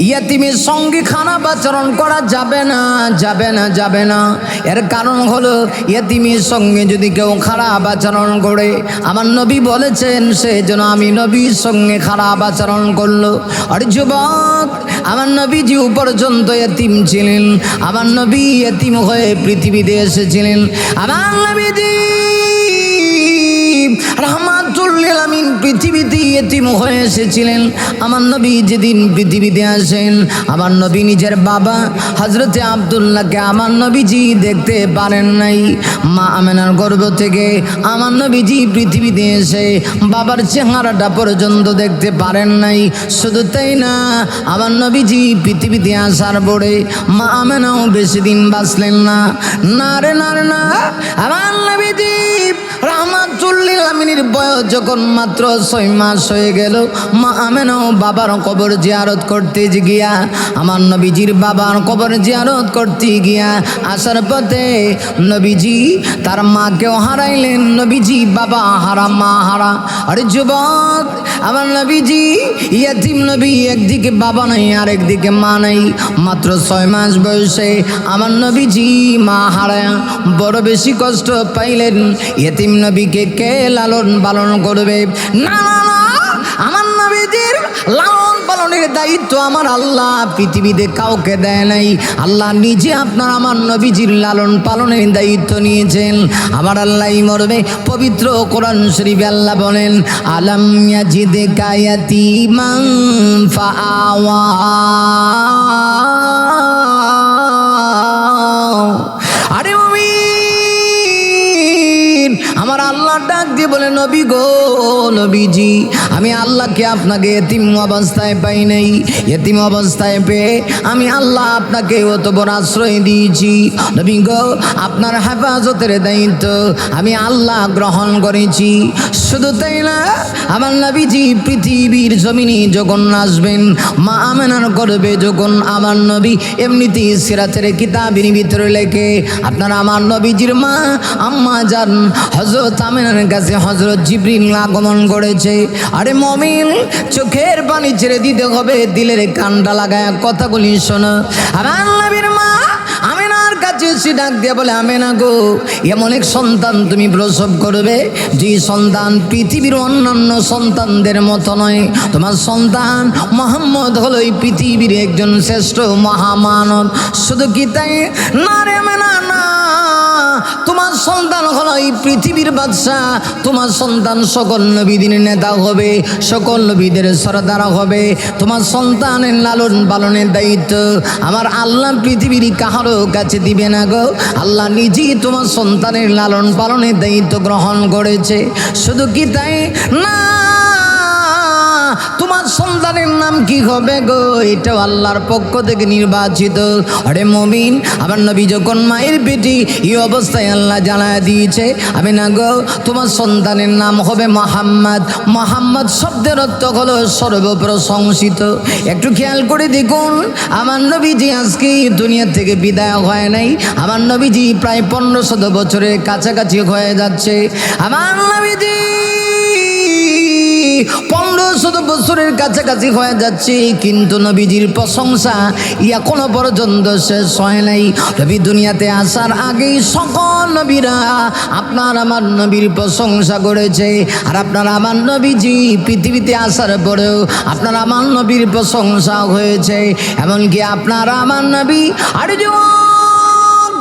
ইয়াতিমের সঙ্গে খারাপ আচরণ করা যাবে না যাবে না যাবে না। এর কারণ হলো, ইয়াতিমের সঙ্গে যদি কেউ খারাপ আচরণ করে, আমার নবী বলেছেন, সে যেন আমি নবীর সঙ্গে খারাপ আচরণ করল। আর যুবক, আমার নবীজি পর্যন্ত এতিম ছিলেন। আমার নবী এতিম হয়ে পৃথিবীতে এসেছিলেন। আমার নবীজি রহমাতুল্লিল আমিন পৃথিবীতে এতিম হয়ে এসেছিলেন। আমার নবী যেদিন পৃথিবীতে আসেন, আমার নবী নিজের বাবা হজরতে আবদুল্লাহকে আমার নবীজি দেখতে পারেন নাই। মা আমেনার গর্ব থেকে আমার নবীজি পৃথিবীতে এসে বাবার চেহারাটা পর্যন্ত দেখতে পারেন নাই। শুধু তাই না, আমার নবীজি পৃথিবীতে আসার পরে মা আমেনাও বেশি দিন বাঁচলেন না। না রে না রে, না। আমার নবীজি রহমাতুল্লিল আমিনীর বয়স যখন মাত্র ছয় মাস হয়ে গেল, মা আমেনাও বাবার কবর জিয়ারত করতে গিয়া, আমার নবীজির বাবার কবর জিয়ারত করতে গিয়া আসার পথে নবীজি তার মাকেও হারাইলেন। নবীজি, বাবা হারা, মা হারা। আরে যুবক, আমার নবীজি ইয়াতিম নবী একদিকে বাবা নাই আর একদিকে মা নাই। মাত্র ছয় মাস বয়সে আমার নবীজি মা হারায় বড় বেশি কষ্ট পাইলেন। ইয়েতিম নবীকে কে লালন পালন করবে? না আমার নবীজির লালন পালনের দায়িত্ব আমার আল্লাহ। পৃথিবীতে কাউকে দেয় নাই। আল্লাহ নিজে আপনার, আমার নবীজির লালন পালনের দায়িত্ব নিয়েছেন। আমার আল্লাহ মরবে, পবিত্র কোরআন শরীফ আল্লাহ বলেন, আলাম ইয়াজিদে কায়াতি মাং দিয়ে বলে, নবী গো, নবীজি, আমি আল্লাহকে আপনাকে এতিম অবস্থায় পাই নাই। এতিম অবস্থায় পেয়ে আমি আল্লাহ আপনাকে অত বড় আশ্রয় দিয়েছি। নবী গো, আপনার হেফাজতের দায়িত্ব আমি আল্লাহ গ্রহণ করেছি। শুধু তাই না, আমার নবীজি পৃথিবীর জমিনে যখন আসবেন, মা আমেনার করবে যখন আমার নবী এমনিতেই সিরাতের কিতাবের ভিতরে লেখে, আপনার আমার নবীজির মা, আম্মা যান হজরত আমেনার কাছে হজরত জিবরিল আগমন করেছে। আরে মমিন, চোখের পানি ছেড়ে দিতে হবে, দিলের কানটা লাগায় কথাগুলি শোনো। আমার নবীর মা আমেনার কাছে এসে ডাক দিয়ে বলে, আমেনা গো, এমন এক সন্তান তুমি প্রসব করবে, যে সন্তান পৃথিবীর অন্যান্য সন্তানদের মতো নয়। তোমার সন্তান মোহাম্মদ হলো এই পৃথিবীর একজন শ্রেষ্ঠ মহামানব। শুধু কি তাই? না রে আমেনা, না। তোমার সন্তান হলো এই পৃথিবীর বাদশাহ। তোমার সন্তান সকল নবীদের নেতা হবে, সকল নবীদের সরদার হবে। তোমার সন্তানের লালন পালনের দায়িত্ব। আমার আল্লাহ পৃথিবীর কাহারও কাছে দিবে না গো। আল্লাহ নিজেই তোমার সন্তানের লালন পালনের দায়িত্ব গ্রহণ করেছে। শুধু কি তাই? না। তোমার সন্তানের নাম কি হবে গো? এটাও আল্লাহর পক্ষ থেকে নির্বাচিত। আরে মমিন, আমার নবী যখন মায়ের পেটি এই অবস্থায় আল্লাহ জানা দিয়েছে, আমি না গো, তোমার সন্তানের নাম হবে মোহাম্মদ। মোহাম্মদ শব্দের অর্থ হলো সর্বপ্রশংসিত। একটু খেয়াল করে দেখুন, আমার নবীজি আজকে দুনিয়া থেকে বিদায় হয় নাই। আমার নবীজি প্রায় পনেরো শত বছরের কাছাকাছি হয়ে যাচ্ছে। আমার নবীজি পনেরো শত বছরের কাছাকাছি হয়ে যাচ্ছে, কিন্তু নবীজির প্রশংসা এখনও পর্যন্ত শেষ হয় নাই। নবী দুনিয়াতে আসার আগেই সকল নবীরা আপনার আমার নবীর প্রশংসা করেছে, আর আপনার আমার নবীজি পৃথিবীতে আসার পরেও আপনার আমার নবীর প্রশংসা হয়েছে। এমনকি আপনার আমার নবী আর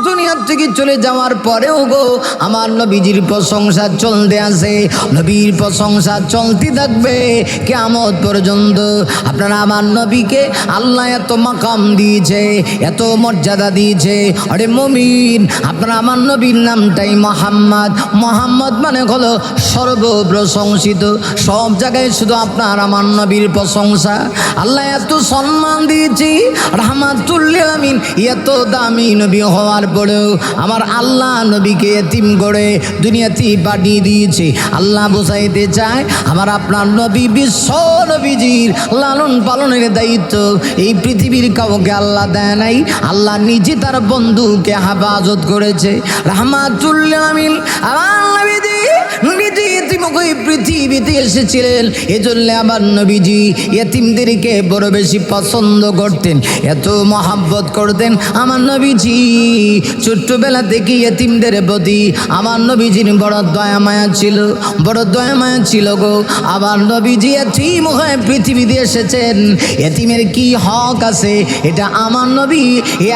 দুনিয়ার থেকে চলে যাওয়ার পরেও গো, আমার নবীজির প্রশংসা চলতে আছে। নবীর প্রশংসা চলতে থাকবে কেমন পর্যন্ত। আপনারা আমার নবীকে আল্লাহ এত মাকাম দিয়েছে, এত মর্যাদা দিয়েছে। আরে মমিন, আপনারা আমার নবীর নামটাই মোহাম্মদ। মোহাম্মদ মানে হলো সর্বপ্রশংসিত। সব জায়গায় শুধু আপনার আমার নবীর প্রশংসা। আল্লাহ এত সম্মান দিয়েছি রহমাতুল্লিল আমিন এত দামি নবী হওয়ার পরেও। আমার আল্লাহ নবীকে এতিম করে দুনিয়াতে পাঠিয়ে দিয়েছে। আল্লাহ বোঝাইতে চায়, আমার আপনার নবী বিশ্ব নবীজির লালন পালনের দায়িত্ব। এই পৃথিবীর কাউকে আল্লাহ দেয় নাই, আল্লাহ নিজে তার বন্ধুকে হেফাজত করেছে। রাহমাতুল্লাহ আমিন আমার নবীজি নিজে এতিম হয়ে পৃথিবীতে এসেছিলেন। এজন্য আমার নবীজি এতিমদেরকে বড় বেশি পছন্দ করতেন, এত মহাব্বত করতেন। আমার নবীজি ছোট্টবেলা থেকে এতিমদের প্রতি আমার নবীজির বড় দয়া মায়া ছিল, বড় দয়া মায়া ছিল গো। আবার নবীজি এতিম হয়ে পৃথিবীতে এসেছেন, এতিমের কি হক আছে এটা আমার নবী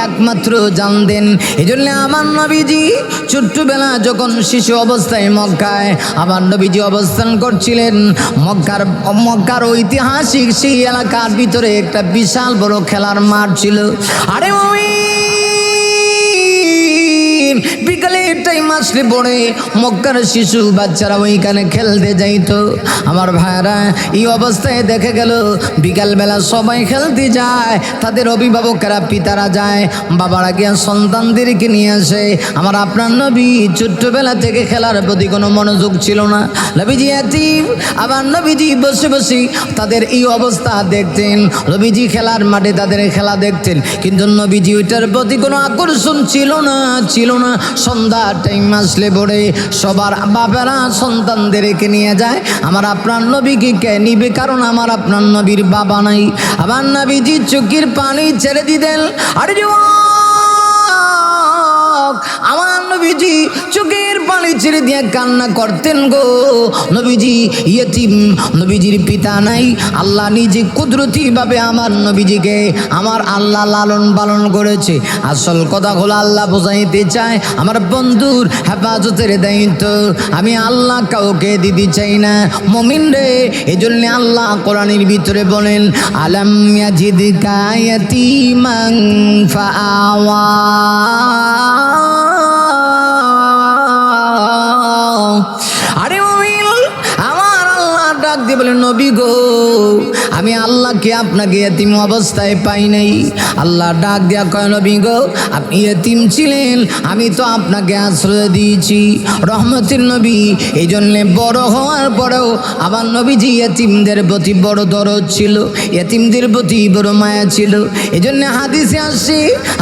একমাত্র জানতেন। এই জন্য আমার নবীজি ছোট্টবেলা যখন শিশু অবস্থায় মক্কায়, আমার নবীজি অবস্থান করছিলেন। মক্কার মক্কার ঐতিহাসিক সেই এলাকার ভিতরে একটা বিশাল বড় খেলার মাঠ ছিল। আরে বিকালে টাইম আসলে পড়ে মক্কার শিশু বাচ্চারা ওইখানে খেলতে যাইতো। আমার ভাইরা এই অবস্থায় দেখে গেল, বিকালবেলা সবাই খেলতে যায়। তাদের অভিভাবকেরা, পিতারা যায়, বাবারা গিয়ে সন্তানদেরকে নিয়ে আসে। আমার আপনার নবী ছোট্টবেলা থেকে খেলার প্রতি কোনো মনোযোগ ছিল না। নবীজি এতিম আবার নবীজি বসে বসে তাদের এই অবস্থা দেখতেন। নবীজি খেলার মাঠে তাদের খেলা দেখতেন। কিন্তু নবীজি ওইটার প্রতি কোনো আকর্ষণ ছিল না ছিল না। সন্ধ্যা টাইম আসলে পরে সবার বাপেরা সন্তানদেরকে নিয়ে যায়। আমার আপনার নবীকে কে নিবে? কারণ আমার আপনার নবীর বাবা নাই। আমার নবীজি চোখের পানি ছেড়ে দিতেন। আরে আমার নবীজি চোখের পানি ছেড়ে দিয়ে কান্না করতেন গো। নবীজি ইয়েতিম, নবীজির পিতা নাই। আল্লাহ নিজে কুদরতি ভাবে আমার নবীজিকে, আমার আল্লাহ লালন পালন করেছে। আসল কথা হলো আল্লাহ বোঝাইতে চায়, আমার বন্ধুর হেফাজতের দায়িত্ব। আমি আল্লাহ কাউকে দিতে চাই না। মমিন রে এই জন্যে আল্লাহ কোরআনের ভিতরে বলেন, আলাম ইয়াজিদ কায়াতিমাং ফাআওয়া। আল্লাহকে আপনাকে এতিম অবস্থায় পাই নাই। আল্লাহ ডাক দেয়া কয়, নবী গো, আপনি এতিম ছিলেন, আমি তো আপনাকে আশ্রয় দিয়েছি। রহমতের নবী এই জন্যে বড় হওয়ার পরেও আমার নবীজি এতিমদের প্রতি বড় দরদ ছিল, এতিমদের প্রতি বড় মায়া ছিল। এই জন্যে হাদিসে আসছে,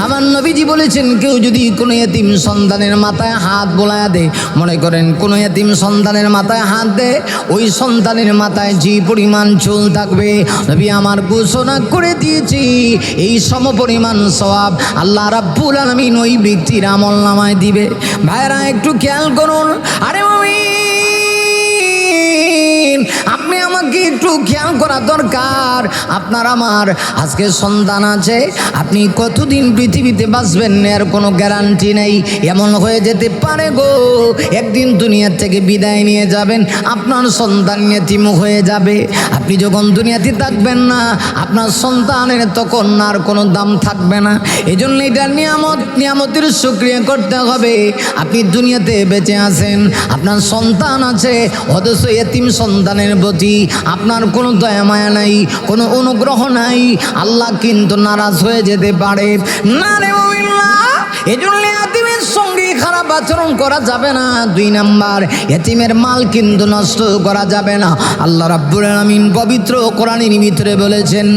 আমার নবীজি বলেছেন, কেউ যদি কোনো এতিম সন্তানের মাথায় হাত বোলায়া দেয়, মনে করেন কোনো এতিম সন্তানের মাথায় হাত দেয়, ওই সন্তানের মাথায় যে পরিমাণ চুল থাকবে, নবী আমার ঘোষণা করে দিয়েছি। এই সম পরিমাণ স্বভাব আল্লাহ রাব্বুল আলামিন ওই ব্যক্তির আমল নামায় দিবে। ভাইরা একটু খেয়াল করুন। আরে মমিন আপনি আমাকে একটু খেয়াল করা দরকার। আপনার আমার আজকে সন্তান আছে, আপনি কতদিন পৃথিবীতে বাঁচবেন এর কোনো গ্যারান্টি নেই। এমন হয়ে যেতে পারে গো, একদিন দুনিয়ার থেকে বিদায় নিয়ে যাবেন, আপনার সন্তান এতিম হয়ে যাবে। আপনি যখন দুনিয়াতে থাকবেন না, আপনার সন্তানের তখন আর কোনো দাম থাকবে না। এই জন্য এটা নিয়ামত, নিয়ামতের সুক্রিয়া করতে হবে। আপনি দুনিয়াতে বেঁচে আছেন, আপনার সন্তান আছে, অথচ এতিম সন্তানের প্রতি আপনার কোনো দয়া মায়া নাই, কোনো অনুগ্রহ নাই। আল্লাহ কিন্তু নারাজ হয়ে যেতে পারে। না রে এজন্য এতিমের সঙ্গে খারাপ আচরণ করা যাবে না। দুই নাম্বার, এতিমের মাল কিন্তু নষ্ট করা যাবে না। আল্লাহ রাব্বুল আমিন পবিত্র কোরআনের ভিতরে বলেছেন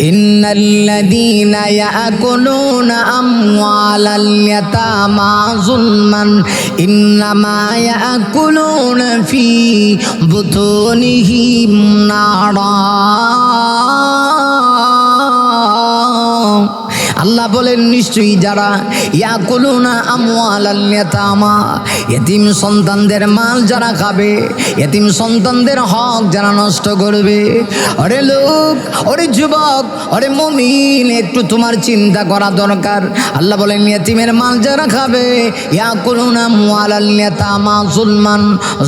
إن الذين يأكلون أموال اليتامى ظلما إنما يأكلون في بطونهم نارا আল্লাহ বলেন, নিশ্চয়ই যারা ইয়া ইয়াকুলুনা আমওয়ালাল ইয়াতামা এতিম সন্তানদের মাল যারা খাবে এতিম সন্তানদের হক যারা নষ্ট করবে, আরে লোক ওরে যুবক ওরে মমিন, একটু তোমার চিন্তা করা দরকার। আল্লাহ বলেন এতিমের মাল যারা খাবে, ইয়াকুলুনা আমওয়ালাল ইয়াতামা, জুলমান,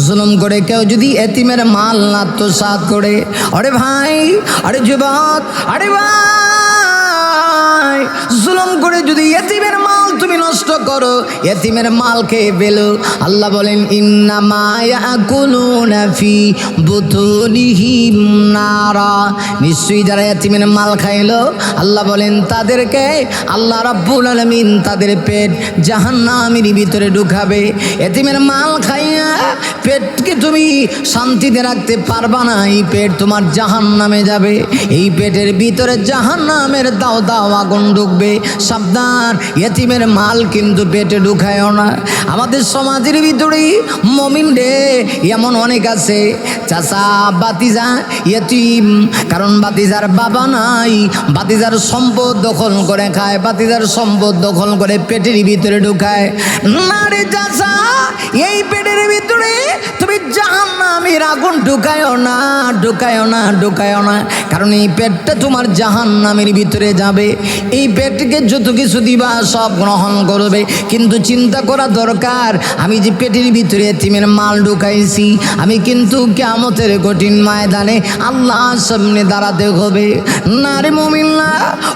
জুলুম করে কেউ যদি এতিমের মাল আত্মসাৎ করে, আরে ভাই, আরে যুবক, আরে ভাই। জুলুম করে যদি এতিমের মাল তুমি নষ্ট করো, এতিমের মাল খেয়ে পেল আল্লাহ বলেন ইন্না মায়া ফি বুতুনিহিম নারা। নিশ্চয়ই যারা এতিমের মাল খাইলো, আল্লাহ বলেন, তাদেরকে আল্লাহ রাব্বুল আলামিন তাদের পেট জাহান্নামের ভিতরে ঢুকাবে। এতিমের মাল খাইয়া পেটকে তুমি শান্তিতে রাখতে পারবা না, এই পেট তোমার জাহান্নামে যাবে। এই পেটের ভিতরে জাহান্নামের দাও দাও আগুন ঢুকবে সাবধান। এতিমের মাল কিন্তু পেটে ঢুকায়ও না। আমাদের সমাজের ভিতরে মমিন রে, এমন অনেক আছে। চাচা বাতিজা এতিম, কারণ বাতিজার বাবা নাই। বাতিজার সম্পদ দখল করে খায়, বাতিজার সম্পদ দখল করে পেটের ভিতরে ঢুকায়। না রে চাচা, এই পেটের ভিতরে তুমি জাহান্নামের আগুন ঢুকায়ও না ঢুকায়ও না ঢুকায়ও না। কারণ এই পেটটা তোমার জাহান্নামের ভিতরে যাবে। এই পেটকে যত কিছু দিবা, সব গ্রহণ করবে। কিন্তু চিন্তা করা দরকার, আমি যে পেটের ভিতরে তিমের মাল ঢুকাইছি, আমি কিন্তু কেমতের কঠিন ময়দানে আল্লাহ সামনে দাঁড়াতে হবে। না রে মমিল্লা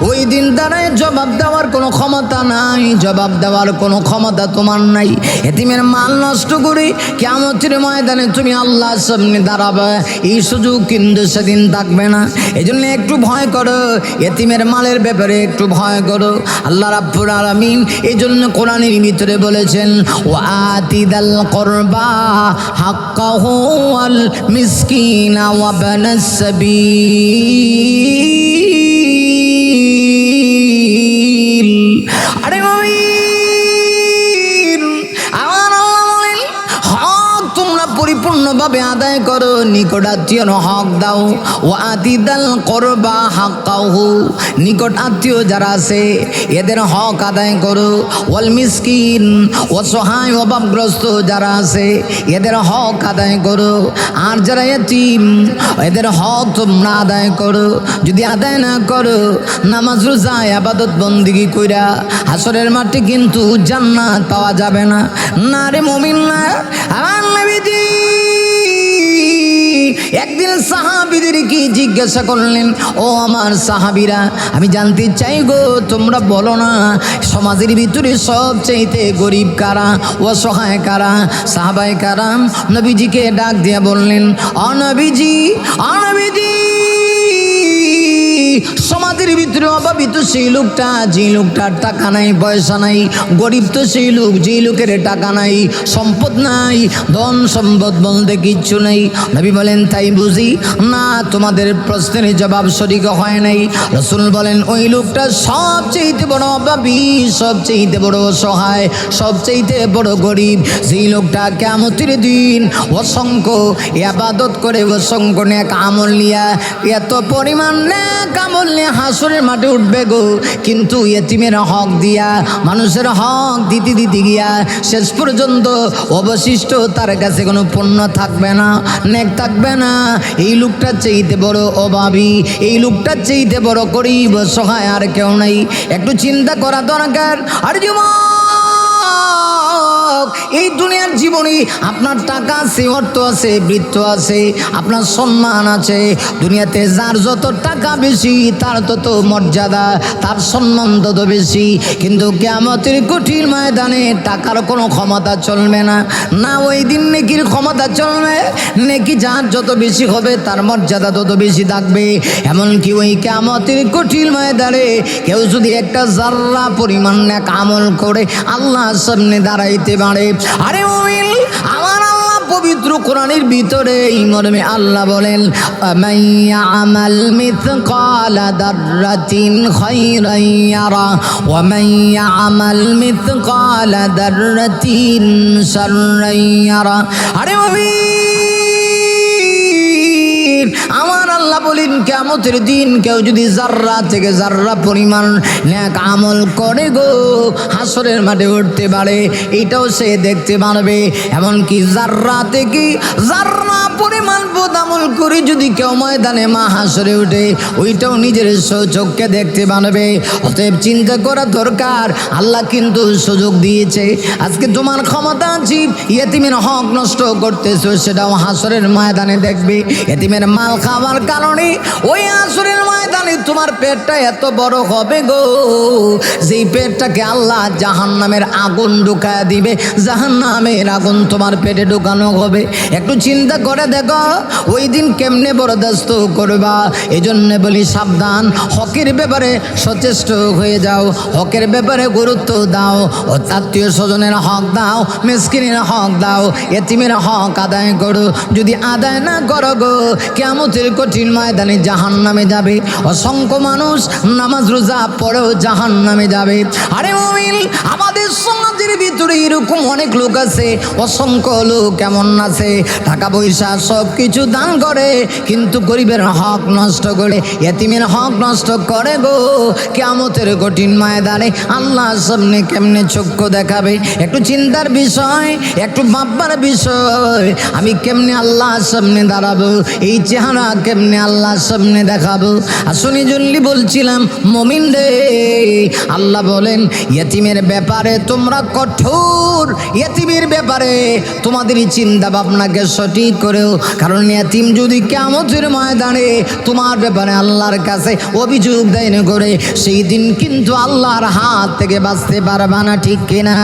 ওই দিন দাঁড়ায় জবাব দেওয়ার কোনো ক্ষমতা নাই, জবাব দেওয়ার কোনো ক্ষমতা তোমার নাই। এতিমের মাল নষ্ট করে কেমতের ময়দানে তুমি আল্লাহ সামনে দাঁড়াবে। এই সুযোগ কিন্তু সেদিন থাকবে না। এই জন্য একটু ভয় করো, এতিমের মালের ব্যাপারে একটু ভয় করো। আল্লাহ রাব্বুল আলামিন এই জন্য কোরআনের ভিতরে বলেছেন ও আতিদাল করবা হাক্কাহু ওয়াল মিসকিনা ওয়া বানাস সাবিল। পরিপূর্ণভাবে আদায় করো, নিকট আত্মীয় হক দাও। ও আতিদাল করবা হাক্কাহু। নিকট আত্মীয় যারা আছে, এদের হক আদায় করো। ওয়াল মিসকিন ও সহায় অভাবগ্রস্ত যারা আছে, এদের হক আদায় করো। আর যারা এতিম, এদের হক তোমরা আদায় করো। যদি আদায় না করো, নামাজ, রোজা, আবাদত, বন্দিগি কইরা হাসরের মাঠে কিন্তু জান্নাত পাওয়া যাবে না। না রে মমিন না, আমার নবীজি। একদিন সাহাবিদেরকে জিজ্ঞাসা করলেন? ও আমার সাহাবিরা, আমি জানতে চাই গো, তোমরা বলো না, সমাজের ভিতরে সবচাইতে গরিব কারা অসহায় কারা? সাহাবায় কারা নবীজিকে ডাক দিয়া বললেন অনবীজি অনবীজি সমাজের ভিতরে অভাবিত সেই লোকটা যে লোকটার টাকা নাই, পয়সা নাই, গরিব তো সেই লোক যে লোকের টাকা নাই, সম্পদ নাই, ধন সম্পদ বলতে কিচ্ছু নেই। নবী বলেন, তাই বুঝি? না, তোমাদের প্রশ্নের জবাব সঠিক হয় নাই। রসুল বলেন, ওই লোকটা সবচেয়ে বড় অভাবী সবচেয়ে বড় অসহায় সবচেয়ে বড় গরিব। যেই লোকটা কেমতির দিন অসংখ্য আবাদত করে, অসংখ্য ন্যাক আমল নিয়া, এত পরিমাণ ন্যাক আমল নিয়ে হাসরের মাঠে উঠবে গো। কিন্তু এতিমের হক দিয়া, মানুষের হক দিতে দিতে গিয়া শেষ পর্যন্ত অবশিষ্ট তার কাছে কোনো পণ্য থাকবে না, নেক থাকবে না। এই লোকটা চাইতে বড় অভাবী, এই লোকটা চাইতে বড় গরিব, সহায় আর কেউ নাই। একটু চিন্তা করা দরকার। আর যুবক এই দুনিয়ার জীবনে আপনার টাকা আছে, অর্থ আছে, বৃত্ত আছে, আপনার সম্মান আছে। দুনিয়াতে যার যত টাকা বেশি, তার তত মর্যাদা, তার সম্মান তত বেশি। কিন্তু কেমতের কঠিন ময়দানে টাকার কোনো ক্ষমতা চলবে না। না ওই দিন নেকির ক্ষমতা চলবে, নেকি যার যত বেশি হবে, তার মর্যাদা তত বেশি থাকবে। এমনকি ওই কেমতের কঠিন ময়দানে কেউ যদি একটা জার্রা পরিমাণ এক আমল করে আল্লাহ সামনে দাঁড়াইতে পারে আরে মুমিন, আমার আল্লাহ পবিত্র কোরআনের ভিতরে এই মর্মে আল্লাহ বলেন মাইয়া আমাল মিথকালা দাররাতিন আমাল মিথকালা দাররাতিন শাররান ইয়ারা। আরে মুমিন আল্লাহ বলেন কেমতের দিন কেউ যদি জাররা থেকে জাররা পরিমাণ ন্যাক আমল করে গো, হাসরের মাঠে উঠতে পারে, এটাও সে দেখতে পারবে। এমনকি জাররা থেকে জাররা পরিমাণ আমল করে যদি কেউ ময়দানে মা হাসরে উঠে, ওইটাও নিজের চোখকে দেখতে পারবে। অতএব চিন্তা করা দরকার, আল্লাহ কিন্তু সুযোগ দিয়েছে। আজকে তোমার ক্ষমতা আছে, ইয়েতিমের হক নষ্ট করতেছো, সেটাও হাসরের ময়দানে দেখবে। এতিমের মাল খাওয়ার কারণে ওই আসরের ময়দানে তোমার পেটটা এত বড় হবে গো। যেই পেটটাকে আল্লাহ জাহান নামের আগুন ঢুকায় দিবে জাহান নামের আগুন তোমার পেটে ঢুকানো হবে। একটু চিন্তা করে দেখো, ওই দিন কেমনে বরদাস্ত করবা? এই জন্য বলি সাবধান, হকের ব্যাপারে সচেষ্ট হয়ে যাও। হকের ব্যাপারে গুরুত্ব দাও ও আত্মীয় স্বজনের হক দাও, মিসকিনের হক দাও, এতিমের হক আদায় করো। যদি আদায় না করো গো কঠিন কঠিন ময়দানে জাহান নামে যাবে। অসংখ্য মানুষ নামাজ রোজা পরেও জাহান নামে যাবে। আরে মমিন, আমাদের সমাজের ভিতরে এরকম অনেক লোক আছে, অসংখ্য লোক কেমন আছে, টাকা পয়সা সব কিছু দান করে, কিন্তু গরিবের হক নষ্ট করে, এতিমের হক নষ্ট করে গো। কেমতের কঠিন ময়দানে আল্লাহ সামনে কেমনে চক্ষু দেখাবে? একটু চিন্তার বিষয়, একটু ভাববার বিষয়, আমি কেমনে আল্লাহর সামনে দাঁড়াবো? এই চেহারা কেমনে আল্লাহর সামনে দেখাবো। আসনি জল্লি বলছিলাম, মমিন রে, আল্লাহ বলেন, ইয়েতিমের ব্যাপারে তোমরা কঠোর। ইয়েতিমের ব্যাপারে তোমাদের এই চিন্তা ভাবনাকে সঠিক করেও। কারণ ইয়েতিম যদি কেমতের ময়দানে তোমার ব্যাপারে আল্লাহর কাছে অভিযোগ দেয় করে, সেই দিন কিন্তু আল্লাহর হাত থেকে বাঁচতে পারবা না, ঠিক কিনা?